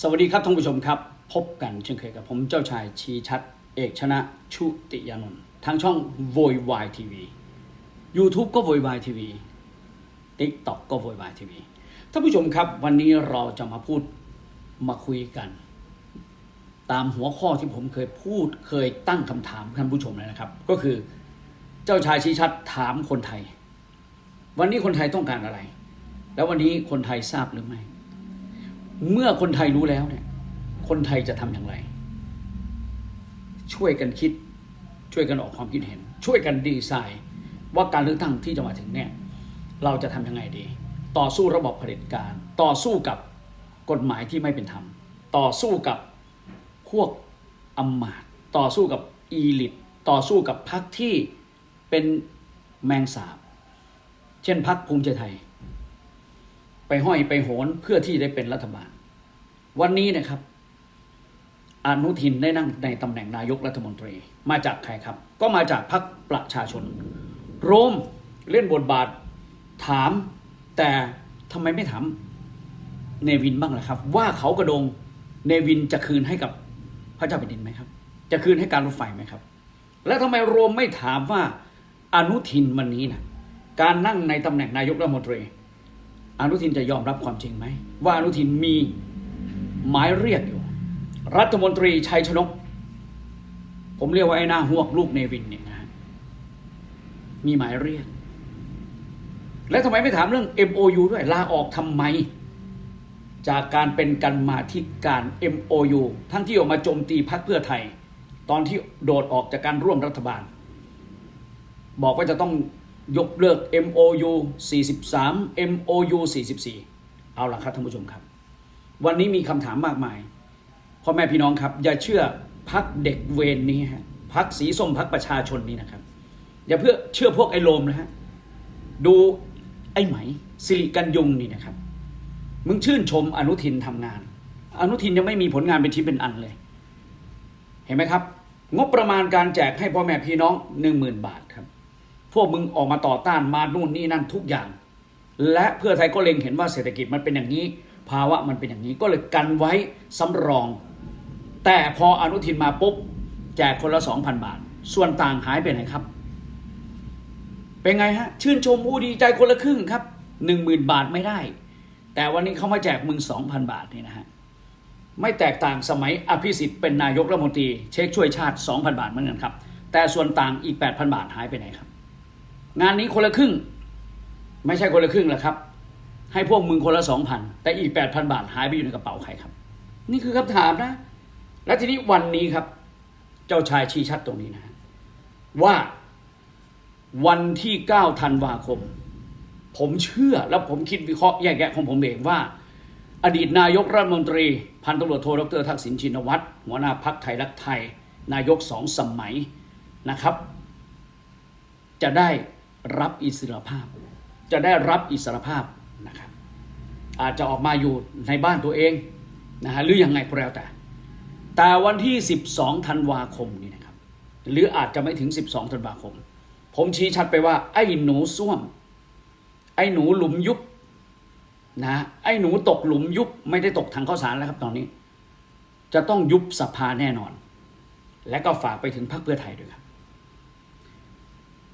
สวัสดีครับท่านผู้ชมครับ พบกันเช่นเคยกับผมเจ้าชายชีชัด เอกชนะชุติยานนท์ทางช่องโวยวายทีวียูทูบก็โวยวายทีวีติกต็อกก็โวยวายทีวีท่านผู้ชมครับ วันนี้เราจะมาพูดมาคุยกัน ตามหัวข้อที่ผมเคยพูดเคยตั้งคำถามท่านผู้ชมเลยนะครับ ก็คือเจ้าชายชีชัดถามคนไทย วันนี้คนไทยต้องการอะไร แล้ววันนี้คนไทยทราบหรือไม่ เมื่อคนไทยรู้แล้วเนี่ย คนไทยจะทำอย่างไร ช่วยกันคิด ช่วยกันออกความคิดเห็น ช่วยกันดีไซน์ว่าการเลือกตั้งที่จะมาถึงเนี่ย เราจะทำยังไงดี ต่อสู้ระบบเผด็จการ ต่อสู้กับกฎหมายที่ไม่เป็นธรรม ต่อสู้กับพวกอำมาตย์ต่อสู้กับอีลิต ต่อสู้กับพรรคที่เป็นแมงสาบ เช่นพรรคภูมิใจไทย ไปห้อยไปโหนเพื่อที่ได้เป็นรัฐบาล วันนี้นะครับ อนุทินได้นั่งในตำแหน่งนายกรัฐมนตรี มาจากใครครับ ก็มาจากพรรคประชาชน โรมเล่นบทบาทถาม แต่ทำไมไม่ถามเนวินบ้างล่ะครับ ว่าเขากระโดงเนวินจะคืนให้กับพระเจ้าแผ่นดินไหมครับ จะคืนให้การรถไฟไหมครับ แล้วทำไมโรมไม่ถามว่าอนุทินวันนี้นะการนั่งในตำแหน่งนายกรัฐมนตรี อนุทินจะยอมรับความจริงไหมว่าอนุทินมี หมายเรียกอยู่ รัฐมนตรีชัยชนก ผมเรียกว่าไอ้หน้าหวกลูกเนวินเนี่ยนะฮะมีหมายเรียก และทำไมไม่ถามเรื่อง MOU ด้วยลาออกทำไม จากการเป็นกันมาที่การ MOU ทั้งที่ออกมาโจมตีพรรคเพื่อไทย ตอนที่โดดออกจากการร่วมรัฐบาล บอกว่าจะต้องยกเลิก MOU 43 MOU 44 เอาล่ะครับท่านผู้ชมครับ วันนี้มีคำถามมากมายพ่อแม่พี่น้องครับ อย่าเชื่อพักเด็กเวรนนี้ฮะพักสีส้มพักประชาชนนี้นะครับ อย่าเพื่อเชื่อพวกไอ้โลมนะฮะดูไอ้ไหมสิริกันยุงนี่นะครับ มึงชื่นชมอนุทินทำงาน อนุทินยังไม่มีผลงานเป็นชิ้นเป็นอันเลย เห็นไหมครับ งบประมาณการแจกให้พ่อแม่พี่น้องหนึ่งหมื่นบาทครับ พวกมึงออกมาต่อต้านมานู่นนี่นั่นทุกอย่าง และเพื่อไทยก็เล็งเห็นว่าเศรษฐกิจมันเป็นอย่างนี้ ภาวะมันเป็นอย่างนี้ก็เลยกันไว้สำรอง แต่พออนุทินมาปุ๊บแจกคนละสองพันบาท ส่วนต่างหายไปไหนครับ เป็นไงฮะ ชื่นชมผู้ดีใจคนละครึ่งครับหนึ่งหมื่นบาทไม่ได้ แต่วันนี้เขามาแจกมึงสองพันบาทนี่นะฮะไม่แตกต่างสมัยอภิสิทธิ์เป็นนายกรัฐมนตรีเช็คช่วยชาติ 2,000 บาทเหมือนกันครับ แต่ส่วนต่างอีก 8,000 บาทหายไปไหนครับ งานนี้คนละครึ่ง ไม่ใช่คนละครึ่งหรอกครับ ให้พวกมึงคนละ2,000แต่อีก8,000บาทหายไปอยู่ในกระเป๋าใครครับ นี่คือคำถามนะ และทีนี้วันนี้ครับ เจ้าชายชี้ชัดตรงนี้นะ ว่าวันที่9ธันวาคม ผมเชื่อและผมคิดวิเคราะห์แยกแยะของผมเองว่า อดีตนายกรัฐมนตรี พันตำรวจโทดรทักษิณชินวัตรหัวหน้าพักไทยรักไทย นายกสองสมัยนะครับ จะได้รับอิสรภาพ จะได้รับอิสรภาพ นะครับ อาจจะออกมาอยู่ในบ้านตัวเองนะฮะหรือยังไงก็แล้วแต่ แต่วันที่ 12 ธันวาคมนี่นะครับ หรืออาจจะไม่ถึง 12 ธันวาคม ผมชี้ชัดไปว่าไอ้หนูส้วม ไอ้หนูหลุมยุบนะไอ้หนูตกหลุมยุบไม่ได้ตกถังข้าวสารแล้วครับตอนนี้ จะต้องยุบสภาแน่นอน และก็ฝากไปถึงพรรคเพื่อไทยด้วยครับ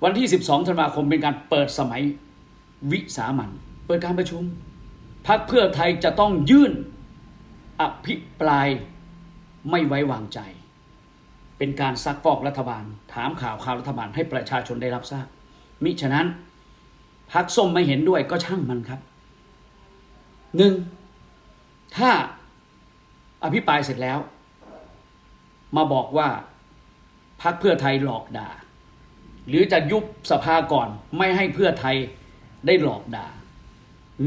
วันที่ 12 ธันวาคมเป็นการเปิดสมัยวิสามัน ปิดการประชุมพรรคเพื่อไทยจะต้องยื่นอภิปรายไม่ไว้วางใจ เป็นการซักฟอกรัฐบาล ถามข่าวข่าวรัฐบาลให้ประชาชนได้รับทราบ มิฉะนั้นพรรคส้มไม่เห็นด้วยก็ช่างมันครับหนึ่งถ้าอภิปรายเสร็จแล้ว มาบอกว่าพรรคเพื่อไทยหลอกด่า หรือจะยุบสภาก่อนไม่ให้เพื่อไทยได้หลอกด่า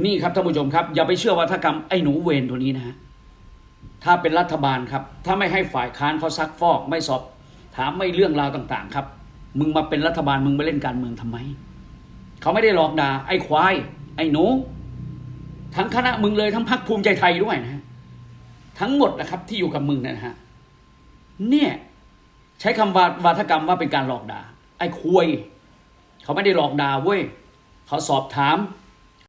นี่ครับท่านผู้ชมครับอย่าไปเชื่อวัฒกรรมไอ้หนูเวนตัวนี้นะฮะถ้าเป็นรัฐบาลครับ ถ้าไม่ให้ฝ่ายค้านเขาซักฟอก ไม่สอบ ถามไม่เรื่องราวต่างๆ ครับ มึงมาเป็นรัฐบาลมึงมาเล่นการเมืองทำไมเขาไม่ได้หลอกด่าไอ้ควาย ไอ้หนู ทั้งคณะมึงเลยทั้งพรรคภูมิใจไทยด้วยนะฮะทั้งหมดนะครับที่อยู่กับมึงนะฮะเนี่ยใช้คำวาวาทกรรมว่าเป็นการหลอกด่าไอ้คุยเขาไม่ได้หลอกด่าเว้ยเขาสอบถาม